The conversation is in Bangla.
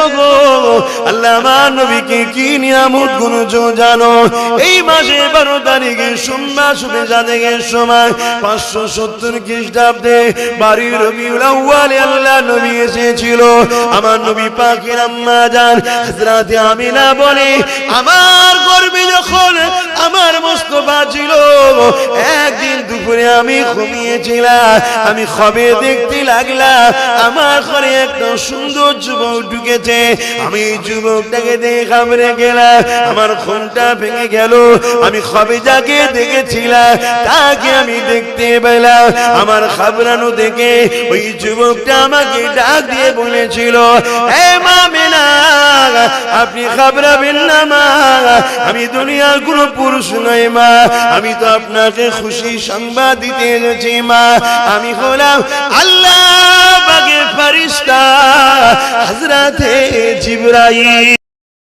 দেখো আল্লাহ আমার নবীকে কি নিয়ামত জানো? এই মাসে বারো তারিখে জাদেগের সময় পাঁচশো সত্তর খ্রিস্টাব্দে বাড়ির রবিউল আউয়ালে আল্লাহ নবী এসেছিল। আমার নবী পাখির আম্মা যান হাজরাতে আমিনা বলে, আমার গর্বে যখন একদিন দুপুরে আমি ঘুমিয়েছিলাম, আমি খবে দেখতে লাগলাম, আমার ঘরে একটা সুন্দর যুবক ঢুকেছে। আমি যুবকটাকে দেখে ঘাবড়ে গেলাম, আমার ঘুমটা ভেঙে গেল, আমি খবে যাকে দেখেছিলাম, তাকে আমি দেখতে পেলাম। আমার খাবরানো দেখে ওই যুবকটা আমাকে ডাক দিয়ে বলেছিল, এ মামিনা আপনি খাবরাবেন না মা। আমি দুনিয়ার কোনো পুরুষ নই মা। আমি তো আপনাকে খুশি সংবাদ দিতে এসেছি মা। আমি হলাম আল্লাহ বাগে ফারিস্তা হজরাতে জিবরাইল।